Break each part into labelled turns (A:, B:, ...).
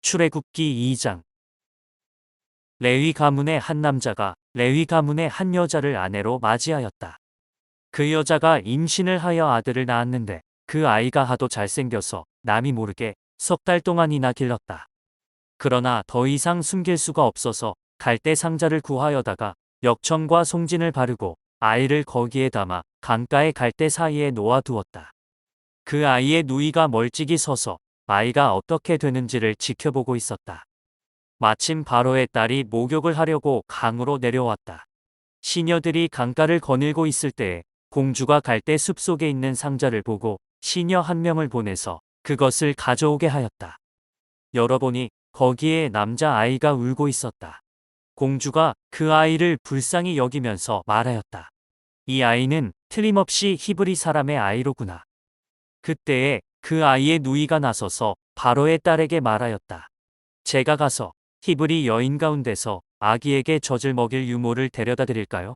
A: 출애굽기 2장 레위 가문의 한 남자가 레위 가문의 한 여자를 아내로 맞이하였다. 그 여자가 임신을 하여 아들을 낳았는데 그 아이가 하도 잘생겨서 남이 모르게 석 달 동안이나 길렀다. 그러나 더 이상 숨길 수가 없어서 갈대 상자를 구하여다가 역청과 송진을 바르고 아이를 거기에 담아 강가의 갈대 사이에 놓아두었다. 그 아이의 누이가 멀찍이 서서 아이가 어떻게 되는지를 지켜보고 있었다. 마침 바로의 딸이 목욕을 하려고 강으로 내려왔다. 시녀들이 강가를 거닐고 있을 때에 공주가 갈대 숲속에 있는 상자를 보고 시녀 한 명을 보내서 그것을 가져오게 하였다. 열어보니 거기에 남자 아이가 울고 있었다. 공주가 그 아이를 불쌍히 여기면서 말하였다. 이 아이는 틀림없이 히브리 사람의 아이로구나. 그때에 그 아이의 누이가 나서서 바로의 딸에게 말하였다. 제가 가서 히브리 여인 가운데서 아기에게 젖을 먹일 유모를 데려다 드릴까요?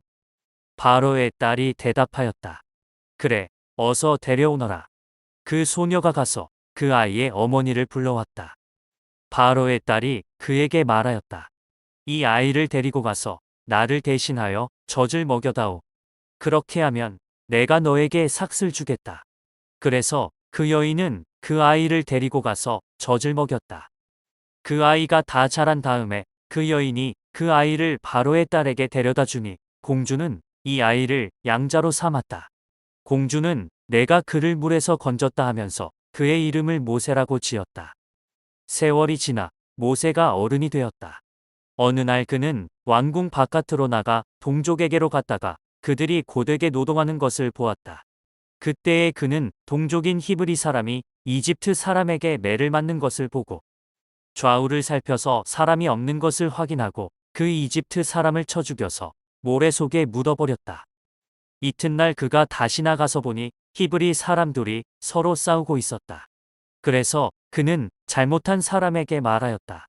A: 바로의 딸이 대답하였다. 그래, 어서 데려오너라. 그 소녀가 가서 그 아이의 어머니를 불러왔다. 바로의 딸이 그에게 말하였다. 이 아이를 데리고 가서 나를 대신하여 젖을 먹여다오. 그렇게 하면 내가 너에게 삭슬 주겠다. 그래서 그 여인은 그 아이를 데리고 가서 젖을 먹였다. 그 아이가 다 자란 다음에 그 여인이 그 아이를 바로의 딸에게 데려다 주니 공주는 이 아이를 양자로 삼았다. 공주는 내가 그를 물에서 건졌다 하면서 그의 이름을 모세라고 지었다. 세월이 지나 모세가 어른이 되었다. 어느 날 그는 왕궁 바깥으로 나가 동족에게로 갔다가 그들이 고되게 노동하는 것을 보았다. 그때에 그는 동족인 히브리 사람이 이집트 사람에게 매를 맞는 것을 보고 좌우를 살펴서 사람이 없는 것을 확인하고 그 이집트 사람을 쳐 죽여서 모래 속에 묻어버렸다. 이튿날 그가 다시 나가서 보니 히브리 사람들이 서로 싸우고 있었다. 그래서 그는 잘못한 사람에게 말하였다.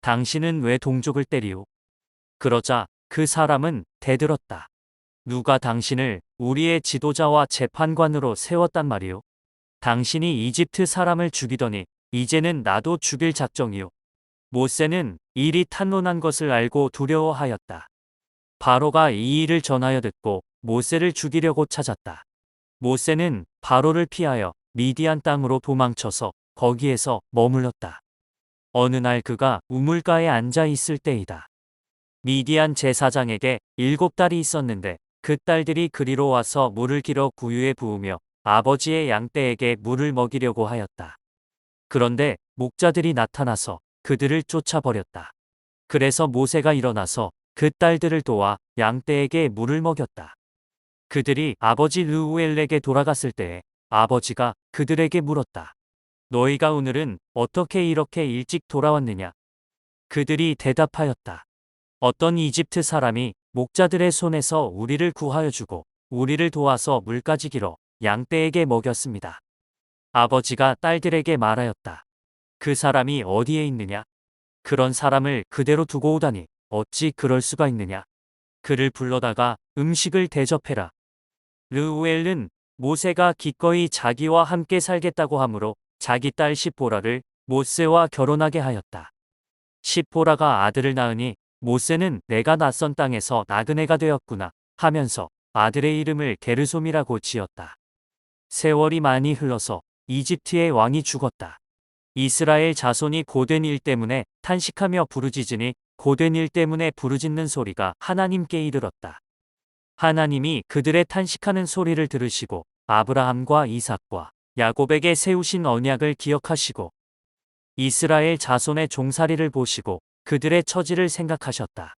A: 당신은 왜 동족을 때리오? 그러자 그 사람은 대들었다. 누가 당신을 우리의 지도자와 재판관으로 세웠단 말이오? 당신이 이집트 사람을 죽이더니 이제는 나도 죽일 작정이오. 모세는 일이 탄론한 것을 알고 두려워하였다. 바로가 이 일을 전하여 듣고 모세를 죽이려고 찾았다. 모세는 바로를 피하여 미디안 땅으로 도망쳐서 거기에서 머물렀다. 어느 날 그가 우물가에 앉아 있을 때이다. 미디안 제사장에게 일곱 딸이 있었는데 그 딸들이 그리로 와서 물을 길어 구유에 부으며 아버지의 양떼에게 물을 먹이려고 하였다. 그런데 목자들이 나타나서 그들을 쫓아버렸다. 그래서 모세가 일어나서 그 딸들을 도와 양떼에게 물을 먹였다. 그들이 아버지 르우엘에게 돌아갔을 때에 아버지가 그들에게 물었다. 너희가 오늘은 어떻게 이렇게 일찍 돌아왔느냐? 그들이 대답하였다. 어떤 이집트 사람이 목자들의 손에서 우리를 구하여 주고 우리를 도와서 물까지 길어 양떼에게 먹였습니다. 아버지가 딸들에게 말하였다. 그 사람이 어디에 있느냐? 그런 사람을 그대로 두고 오다니 어찌 그럴 수가 있느냐? 그를 불러다가 음식을 대접해라. 르우엘은 모세가 기꺼이 자기와 함께 살겠다고 하므로 자기 딸 시보라를 모세와 결혼하게 하였다. 시보라가 아들을 낳으니 모세는 내가 낯선 땅에서 나그네가 되었구나 하면서 아들의 이름을 게르솜이라고 지었다. 세월이 많이 흘러서 이집트의 왕이 죽었다. 이스라엘 자손이 고된 일 때문에 탄식하며 부르짖으니 고된 일 때문에 부르짖는 소리가 하나님께 이르렀다. 하나님이 그들의 탄식하는 소리를 들으시고 아브라함과 이삭과 야곱에게 세우신 언약을 기억하시고 이스라엘 자손의 종살이를 보시고 그들의 처지를 생각하셨다.